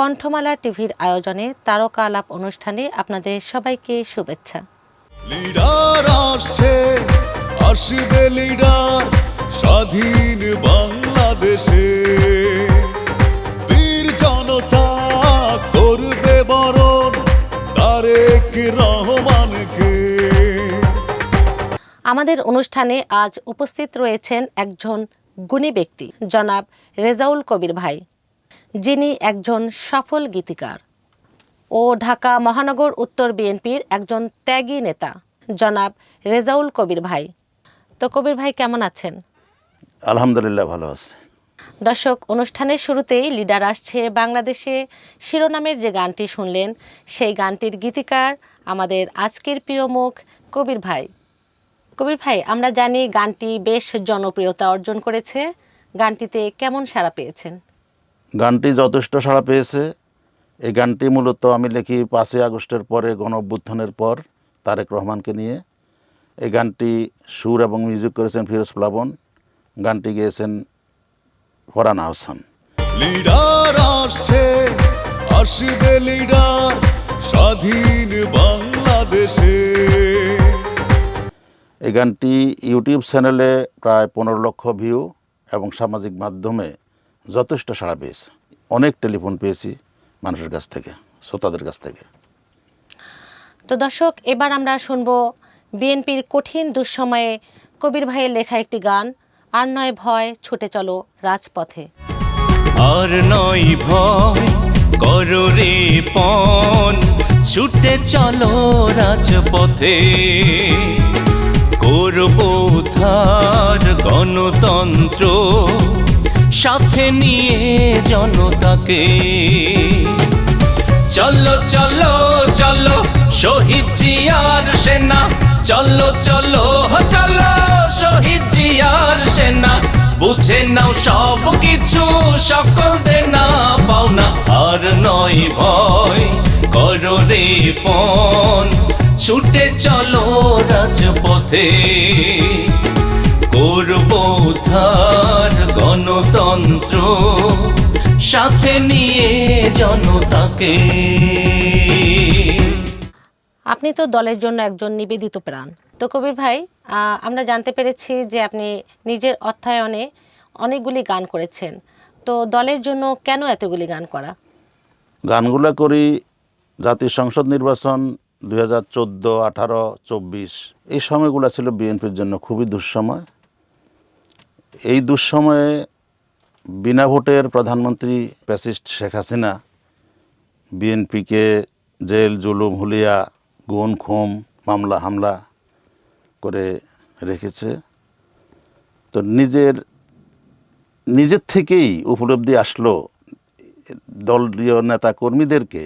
কণ্ঠমালা টিভির আয়োজনে তারকা আলাপ অনুষ্ঠানে আপনাদের সবাইকে শুভেচ্ছা। লিডার আসছে আসবে লিডার স্বাধীন বাংলাদেশে। বীর জনতা করবে বরণ তারেক রহমানকে। আমাদের অনুষ্ঠানে আজ উপস্থিত রয়েছেন একজন গুণী ব্যক্তি জনাব রেজাউল কবির ভাই। যিনি একজন সফল গীতিকার। ও ঢাকা মহানগর উত্তর বিএনপির একজন ত্যাগী নেতা। জনাব রেজাউল কবির ভাই। তো কবির ভাই কেমন আছেন? আলহামদুলিল্লাহ ভালো আছে। দর্শক অনুষ্ঠানের শুরুতেই লিডার আসছে বাংলাদেশে শিরোনামের যে গানটি শুনলেন সেই গানটির গীতিকার আমাদের আজকের প্রিয় মুখ কবির ভাই। কবির ভাই আমরা জানি গানটি বেশ জনপ্রিয়তা অর্জন করেছে। গানটিতে কেমন সাড়া পেয়েছেন? গানটি যথেষ্ট সাড়া পেয়েছে। এই গানটি মূলত আমি লিখি পাঁচই আগস্টের পরে গণ অভ্যুত্থানের পর তারেক রহমানকে নিয়ে। এই গানটি সুর এবং মিউজিক করেছেন ফিরোজ প্লাবন। গানটি গেয়েছেন ফরান আহসান। লিডার আসছে আসবে লিডার স্বাধীন বাংলাদেশে। এই গানটি ইউটিউব চ্যানেলে প্রায় পনেরো লক্ষ ভিউ এবং সামাজিক মাধ্যমে যথেষ্ট সাড়া পেয়েছে। অনেক টেলিফোন পেয়েছি মানুষের কাছ থেকে শ্রোতাদের কাছ থেকে। তো দর্শক এবার আমরা শুনব বিএনপির কঠিন দুঃসময়ে কবির ভাইয়ের লেখা একটি গান আর নয় ভয় ছুটে চলো রাজপথে। আর নয় ভয় করো রে পন ছুটে চলো রাজপথে। করব উদ্ধার গণতন্ত্র সাথে নিয়ে জনতাকে। চলো চলো চলো, শহীদ জিয়ার সেনা। চলো চলো চলো, শহীদ জিয়ার সেনা। বুঝে নাও সব কিছু, সকল দেনা পাওনা আর নয় ভয়, করো রে পন ছুটে চলো রাজপথে। করব উদ্ধার গণতন্ত্র সাথে নিয়ে জনতাকে। আপনি তো দলের জন্য একজন নিবেদিত প্রাণ। তো কবির ভাই আমরা জানতে পেরেছি যে আপনি নিজের অর্থায়নে অনেকগুলি গান করেছেন। তো দলের জন্য কেন এতগুলি গান করা? গানগুলো করি জাতীয় সংসদ নির্বাচন দুই হাজার চোদ্দ আঠারো চব্বিশ এই সময়গুলো ছিল বিএনপির জন্য খুবই দুঃসময়। এই দুঃসময়ে বিনা ভোটের প্রধানমন্ত্রী প্যাসিস্ট শেখ হাসিনা বিএনপিকে জেল জুলুম হুলিয়া গুণ খুম মামলা হামলা করে রেখেছে। তো নিজের নিজের থেকেই উপলব্ধি আসলো দলীয় নেতা কর্মীদেরকে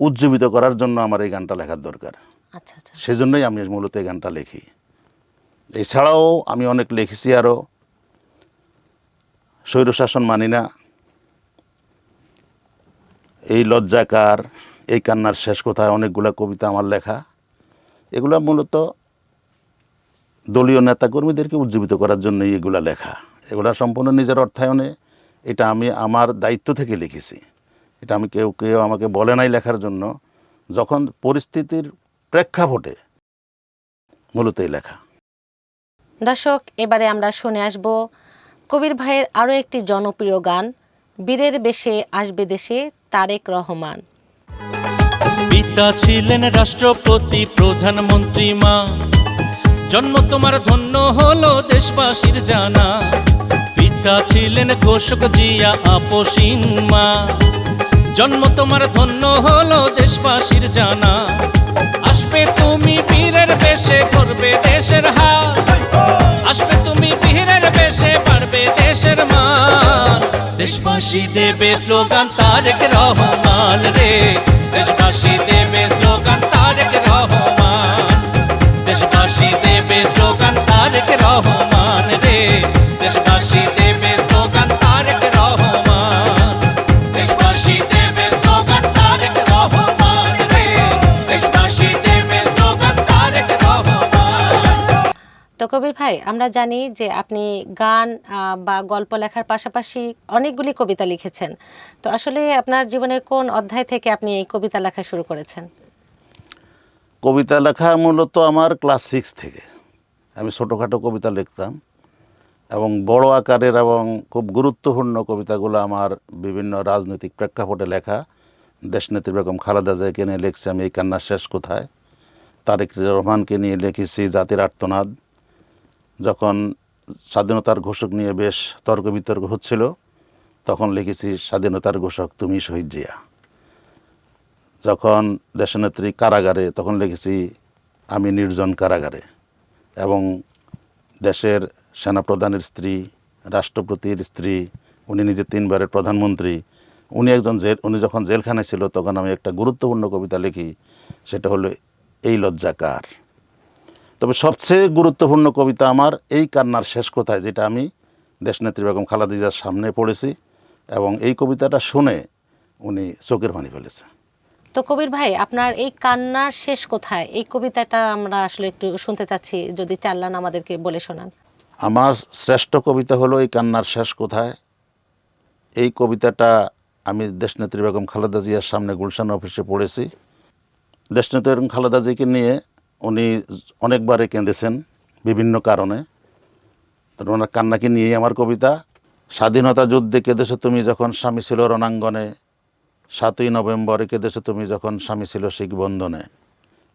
উজ্জীবিত করার জন্য আমার এই গানটা লেখার দরকার। আচ্ছা আচ্ছা। সেজন্যই আমি মূলত এই গানটা লিখি। এছাড়াও আমি অনেক লিখেছি আরও। স্বৈরশাসন মানি না। এই লজ্জাকার, এই কান্নার শেষ কোথায় অনেকগুলা কবিতা আমার লেখা। এগুলা মূলত দলীয় নেতাকর্মীদেরকে উজ্জীবিত করার জন্য এগুলা লেখা। এগুলা সম্পূর্ণ নিজের অর্থায়নে এটা আমি আমার দায়িত্ব থেকে লিখেছি। এটা আমি কেউ কেউ আমাকে বলে নাই লেখার জন্য। যখন পরিস্থিতির প্রেক্ষাপটে মূলত এই লেখা। দর্শক, এবারে আমরা শুনে আসব কবির ভাইয়ের আরও একটি জনপ্রিয় গান, বীরের বেশে আসবে দেশে তারেক রহমান। পিতা ছিলেন রাষ্ট্রপতি, প্রধানমন্ত্রী মা। জন্ম তোমার ধন্য হলো দেশবাসীর জানা। পিতা ছিলেন ঘোষক জিয়া, আপসীন মা। জন্ম তোমার ধন্য হলো দেশবাসীর জানা। আসবে তুমি বীরের বেশে, করবে দেশের দেশবাসী দেবে স্লোগান, তারেক রহমান রে। দেশবাসী দেবে স্লোগান, তারেক রহমান। দেশবাসী দেবে স্লোগান, তারেক রহমান। কবির ভাই, আমরা জানি যে আপনি গান বা গল্প লেখার পাশাপাশি অনেকগুলি কবিতা লিখেছেন। তো আসলে আপনার জীবনে কোন অধ্যায় থেকে আপনি এই কবিতা লেখা শুরু করেছেন? কবিতা লেখা মূলত আমার ক্লাস সিক্স থেকে। আমি ছোটোখাটো কবিতা লিখতাম এবং বড় আকারের এবং খুব গুরুত্বপূর্ণ কবিতাগুলো আমার বিভিন্ন রাজনৈতিক প্রেক্ষাপটে লেখা। দেশনেত্রী বেগম খালেদা জিয়াকে নিয়ে লিখছি আমি, এই কান্নার শেষ কোথায়? তারেক রহমানকে নিয়ে লিখেছি জাতির আর্তনাদ। যখন স্বাধীনতার ঘোষক নিয়ে বেশ তর্ক বিতর্ক হচ্ছিল, তখন লিখেছি, স্বাধীনতার ঘোষক, তুমি শহীদ জিয়া। যখন দেশনেত্রী কারাগারে, তখন লিখেছি, আমি নির্জন কারাগারে। এবং দেশের সেনাপ্রধানের স্ত্রী, রাষ্ট্রপতির স্ত্রী, উনি নিজে তিনবারের প্রধানমন্ত্রী, উনি একজন জেল, উনি যখন জেলখানায় ছিল, তখন আমি একটা গুরুত্বপূর্ণ কবিতা লিখি, সেটা হলো, এই লজ্জা কার তবে সবচেয়ে গুরুত্বপূর্ণ কবিতা আমার এই কান্নার শেষ কথায়? যেটা আমি দেশনেত্রী বেগম খালেদা জিয়ার সামনে পড়েছি এবং এই কবিতাটা শুনে উনি চোখের পানি ফেলেছে। তো কবির ভাই আপনার এই কান্নার শেষ কোথায়? এই কবিতাটা আমরা আসলে একটু শুনতে চাচ্ছি যদি চাল্লান আমাদেরকে বলে শোনান। আমার শ্রেষ্ঠ কবিতা হলো এই কান্নার শেষ কোথায়? এই কবিতাটা আমি দেশনেত্রী বেগম খালেদা জিয়ার সামনে গুলশান অফিসে পড়েছি। দেশনেত্রী বেগম খালেদা জিকে নিয়ে উনি অনেকবারে কেঁদেছেন বিভিন্ন কারণে। তো ওনার কান্নাকে নিয়েই আমার কবিতা, স্বাধীনতা যুদ্ধে কেঁদেছো তুমি যখন স্বামী ছিল রণাঙ্গনে, সাতই নভেম্বরে কেঁদেছো তুমি যখন স্বামী ছিল শিখ বন্ধনে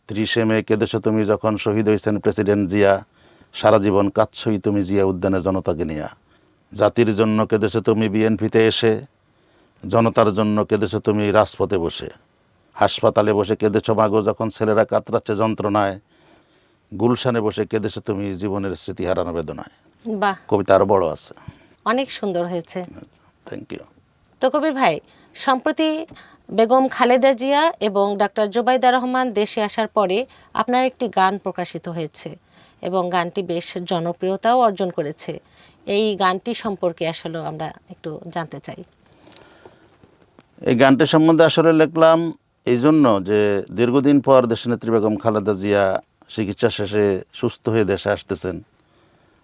ত্রিশে মে কেঁদেছো তুমি যখন শহীদ হয়েছেন প্রেসিডেন্ট জিয়া, সারা জীবন কাঁদছই তুমি জিয়া উদ্যানে জনতাকে নিয়া। জাতির জন্য কেঁদেছো তুমি বিএনপিতে এসে, জনতার জন্য কেঁদেছো তুমি রাজপথে বসে। হাসপাতালে বসে কেঁদেছো মাগো যখন ছেলেরা কাতরাচ্ছে যন্ত্রণায়। গুলশানে বসে কেঁদেছো তুমি জীবনের স্মৃতি হারানো বেদনায়। বাহ। কবিতা আরও বড় আছে। অনেক সুন্দর হয়েছে। থ্যাংক ইউ তো কবির ভাই সম্প্রতি বেগম খালেদা জিয়া এবং ডাক্তার জোবাইদা রহমান দেশে আসার পরে আপনার একটি গান প্রকাশিত হয়েছে এবং গানটি বেশ জনপ্রিয়তাও অর্জন করেছে। এই গানটি সম্পর্কে আসলে আমরা একটু জানতে চাই। এই গানটি সম্বন্ধে আসলে লিখলাম এই জন্য যে দীর্ঘদিন পর দেশনেত্রী বেগম খালেদা জিয়া চিকিৎসা শেষে সুস্থ হয়ে দেশে আসতেছেন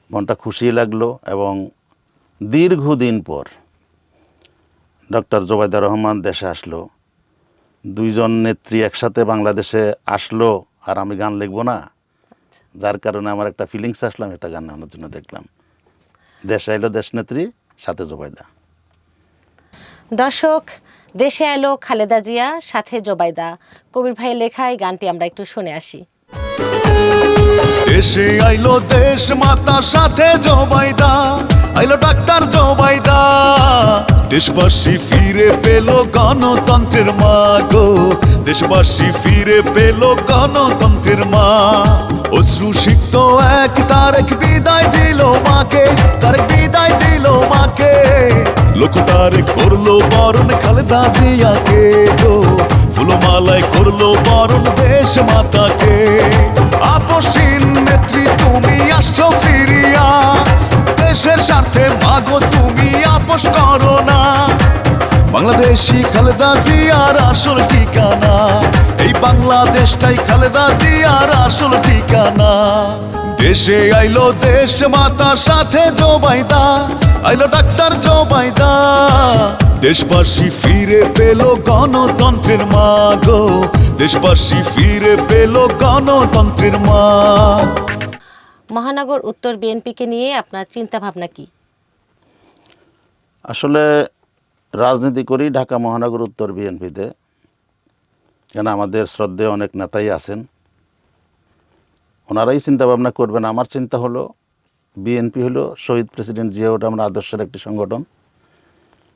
মনটা খুশি লাগল এবং দীর্ঘদিন পর ডক্টর জোবাইদা রহমান দেশে আসলো। দুইজন নেত্রী একসাথে বাংলাদেশে আসলো আর আমি গান লিখব না। যার কারণে আমার একটা ফিলিংস আসলাম একটা গান নেওয়ার জন্য দেখলাম। দেশে এলো দেশনেত্রী সাথে জোবাইদা দর্শক দেশে এলো খালেদা জিয়া, সাথে জোবাইদা। কবির ভাইয়ের লেখা এই গানটি আমরা একটু শুনে আসি। দেশে আইলো দেশ মাতার সাথে জবাইদা। আইলো ডাক্তার জবাইদা। দেশবাসী ফিরে পেল গণতন্ত্রের মা গো। দেশবাসী ফিরে পেল গণতন্ত্রের মা। অশ্রু সিক্ত এক, তারেক বিদায় দিল মাকে। তারেক বিদায় দিল মাকে। লোক তারে করল বরণ খালেদা জিয়াকে গো ফুলমালায় করল বরণ দেশ মাতাকে। আপসীন নেত্রী, তুমি আসছো ফিরিয়া। দেশের স্বার্থে মাগো, তুমি আপোষ করো না। বাংলাদেশি খালেদা জিয়ার আসল ঠিকানা। এই বাংলাদেশটাই খালেদা জিয়ার আসল ঠিকানা। দেশে আইলো দেশ মাতার সাথে জোবাইদা, আইলো ডাক্তার জোবাইদা। দেশবাসী ফিরে পেল গণতন্ত্রের মা গো দেশবাসী ফিরে পেল গণতন্ত্রের মা মহানগর উত্তর বিএনপিকে নিয়ে আপনার চিন্তা ভাবনা কি? আসলে রাজনীতি করি ঢাকা মহানগর উত্তর বিএনপিতে। কেন আমাদের শ্রদ্ধেয় অনেক নেতাই আছেন। ওনারাই চিন্তা ভাবনা করবেন। আমার চিন্তা হলো বিএনপি হলো শহীদ প্রেসিডেন্ট জিয়াউর রহমান আদর্শের একটি সংগঠন।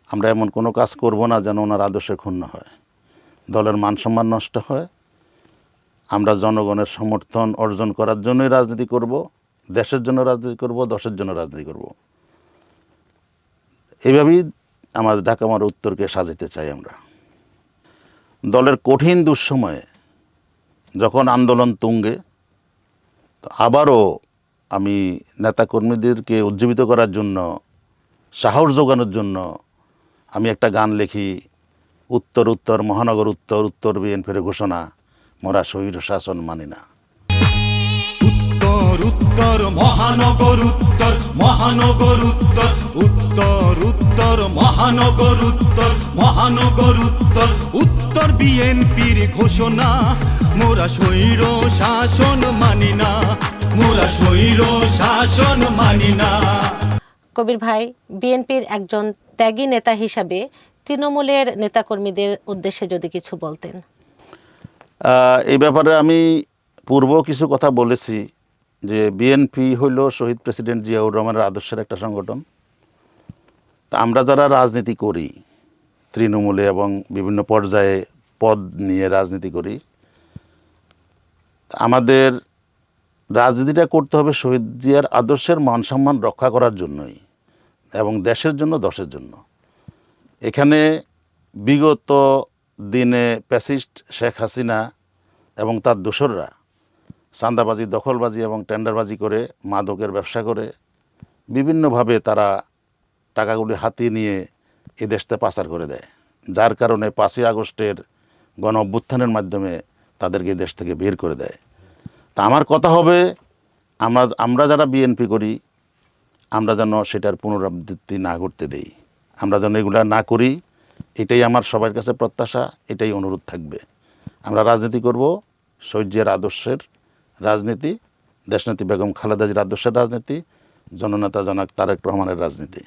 আমরা এমন কোনো কাজ করব না যেন ওনার আদর্শে ক্ষুণ্ণ হয়। দলের মান সম্মান নষ্ট হয়। আমরা জনগণের সমর্থন অর্জন করার জন্যই রাজনীতি করব, দেশের জন্য রাজনীতি করব, দশের জন্য রাজনীতি করব। এইভাবেই আমার উত্তরকে সাজাতে চাই আমরা। দলের কঠিন দুঃসময়ে যখন আন্দোলন তুঙ্গে, তো আবারও আমি নেতাকর্মীদেরকে উজ্জীবিত করার জন্য, সাহস যোগানোর জন্য আমি একটা গান লিখি উত্তর উত্তর মহানগর উত্তর উত্তর বিএনপির ঘোষণা মোরা শহীদ শাসন মানি না। উত্তর উত্তর মহানগর উত্তর মহানগর উত্তর উত্তর উত্তর মহানগর উত্তর মহানগর উত্তর উত্তর বিএনপির ঘোষণা মোরা স্বৈর শাসন মানি না মোরা স্বৈর শাসন মানি না। কবির ভাই বিএনপির একজন ত্যাগী নেতা হিসাবে তৃণমূলের নেতাকর্মীদের উদ্দেশ্যে যদি কিছু বলতেন। এই ব্যাপারে আমি পূর্ব কিছু কথা বলেছি যে বিএনপি হইল শহীদ প্রেসিডেন্ট জিয়াউর রহমানের আদর্শের একটা সংগঠন। তা আমরা যারা রাজনীতি করি, তৃণমূলে এবং বিভিন্ন পর্যায়ে পদ নিয়ে রাজনীতি করি আমাদের রাজনীতিটা করতে হবে শহীদ জিয়ার আদর্শের মান সম্মান রক্ষা করার জন্যই। এবং দেশের জন্য, দশের জন্য। এখানে বিগত দিনে প্যাসিস্ট শেখ হাসিনা এবং তার দোসররা চাঁদাবাজি, দখলবাজি এবং টেন্ডারবাজি করে মাদকের ব্যবসা করে, বিভিন্নভাবে তারা টাকাগুলি হাতিয়ে নিয়ে এ দেশতে পাচার করে দেয়। যার কারণে পাঁচই আগস্টের গণ অভ্যুত্থানের মাধ্যমে তাদেরকে দেশ থেকে বের করে দেয়। তা আমার কথা হবে, আমরা আমরা যারা বিএনপি করি আমরা যেন সেটার পুনরাবৃত্তি না করতে দেই। আমরা যেন এগুলা না করি, এটাই আমার সবার কাছে প্রত্যাশা, এটাই অনুরোধ থাকবে। আমরা রাজনীতি করব শৈর্যের আদর্শের রাজনীতি, দেশনেত্রী বেগম খালেদা জির আদর্শের রাজনীতি, জননেতা জনক তারেক রহমানের রাজনীতি।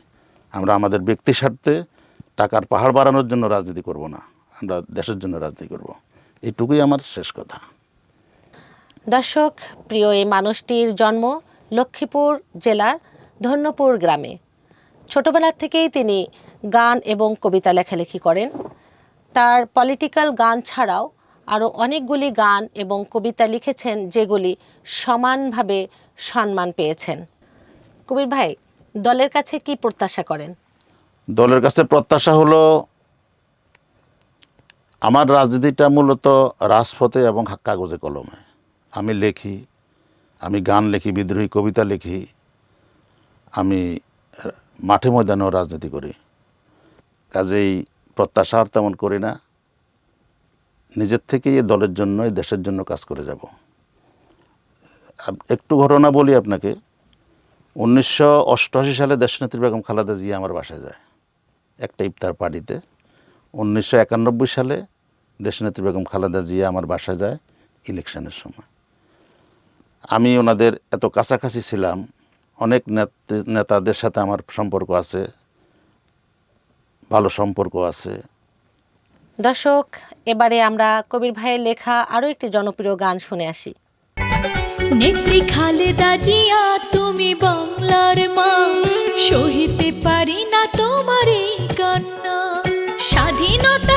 আমরা আমাদের ব্যক্তি স্বার্থে টাকার পাহাড় বাড়ানোর জন্য রাজনীতি করব না, আমরা দেশের জন্য রাজনীতি করব। এইটুকুই আমার শেষ কথা। দর্শক, প্রিয় এই মানুষটির জন্ম লক্ষ্মীপুর জেলার ধন্যপুর গ্রামে। ছোটবেলা থেকেই তিনি গান এবং কবিতা লেখালেখি করেন। তার পলিটিক্যাল গান ছাড়াও আরও অনেকগুলি গান এবং কবিতা লিখেছেন যেগুলি সমানভাবে সম্মান পেয়েছেন। কবির ভাই, দলের কাছে কি প্রত্যাশা করেন? দলের কাছে প্রত্যাশা হলো আমার রাজনীতিটা মূলত রাজপথে এবং কাগজে কলমে। আমি লেখি, আমি গান লিখি, বিদ্রোহী কবিতা লিখি আমি মাঠে ময়দানেও রাজনীতি করি। কাজেই প্রত্যাশা আর তেমন করি না। নিজের থেকেই এই দলের জন্য, এই দেশের জন্য কাজ করে যাব। একটু ঘটনা বলি আপনাকে। উনিশশো অষ্টআশি সালে দেশনেত্রী বেগম খালেদা জিয়া আমার বাসায় যায়, একটা ইফতার পার্টিতে। উনিশশো একানব্বই সালে দেশনেত্রী বেগম খালেদা জিয়া আমার বাসায় যায় ইলেকশনের সময়। আমি ওনাদের এত কাছাকাছি ছিলাম অনেক নেত- নেতাদের সাথে আমার সম্পর্ক আছে ভালো সম্পর্ক আছে। দর্শক এবারে আমরা কবির ভাইয়ের লেখা আরও একটি জনপ্রিয় গান শুনে আসি। নেত্রী খালেদা জিয়া তুমি বাংলার মা। সহিতে পারি না তোমার এই কান্না। স্বাধীনতা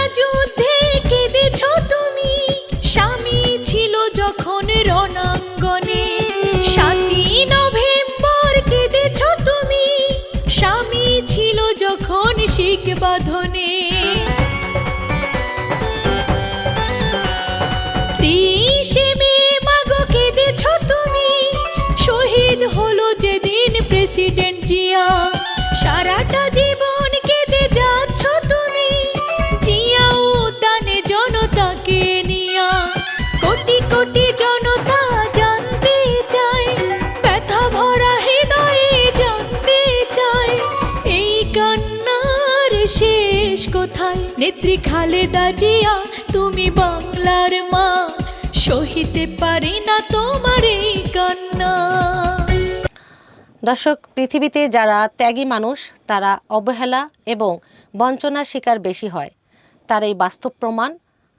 খালেদা জিয়া, তুমি বাংলার মা। সহিতে পারি না তোমার এই কান্না। দর্শক, পৃথিবীতে যারা ত্যাগী মানুষ, তারা অবহেলা এবং বঞ্চনার শিকার বেশি হয়। তার এই বাস্তব প্রমাণ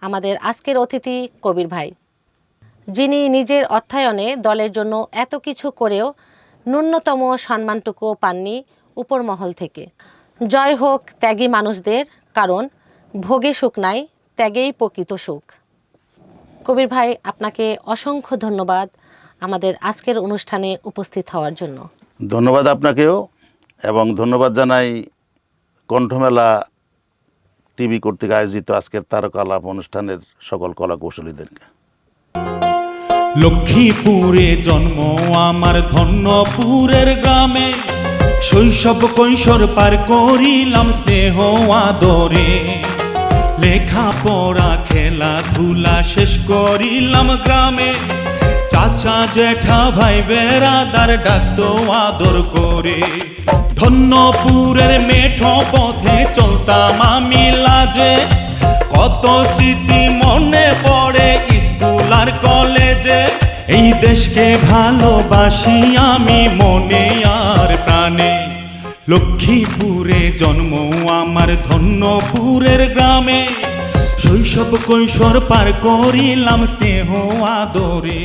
আমাদের আজকের অতিথি কবির ভাই। যিনি নিজের অর্থায়নে দলের জন্য এত কিছু করেও ন্যূনতম সম্মানটুকুও পাননি উপরমহল থেকে। জয় হোক ত্যাগী মানুষদের, কারণ ভোগে সুখ নাই ত্যাগেই প্রকৃত সুখ। কবির ভাই আপনাকে অসংখ্য ধন্যবাদ আমাদের আজকের অনুষ্ঠানে উপস্থিত হওয়ার জন্য। ধন্যবাদ আপনাকেও এবং ধন্যবাদ জানাই কণ্ঠমেলা টিভি কর্তৃক আয়োজিত আজকের তারকালাপ অনুষ্ঠানের সকল কলা কৌশলীদেরকে লক্ষ্মীপুরে জন্ম আমার ধন্যপুরের গ্রামে শৈশব কৈশোর পার করিলাম স্নেহ আদরে। লেখাপড়া, খেলাধুলা শেষ করিলাম গ্রামে। চাচা জেঠা ভাই, বেড়াদার ডাকতো আদর করে। ধন্যপুরের মেঠো পথে চলতাম আমি লাজে। কত স্মৃতি মনে পড়ে স্কুল আর কলেজে। এই দেশকে ভালোবাসি আমি মনে আর প্রাণে। লক্ষ্মীপুরে জন্ম আমার ধন্যপুরের গ্রামে। শৈশব কৈশোর পার করিলাম স্নেহ আদরে।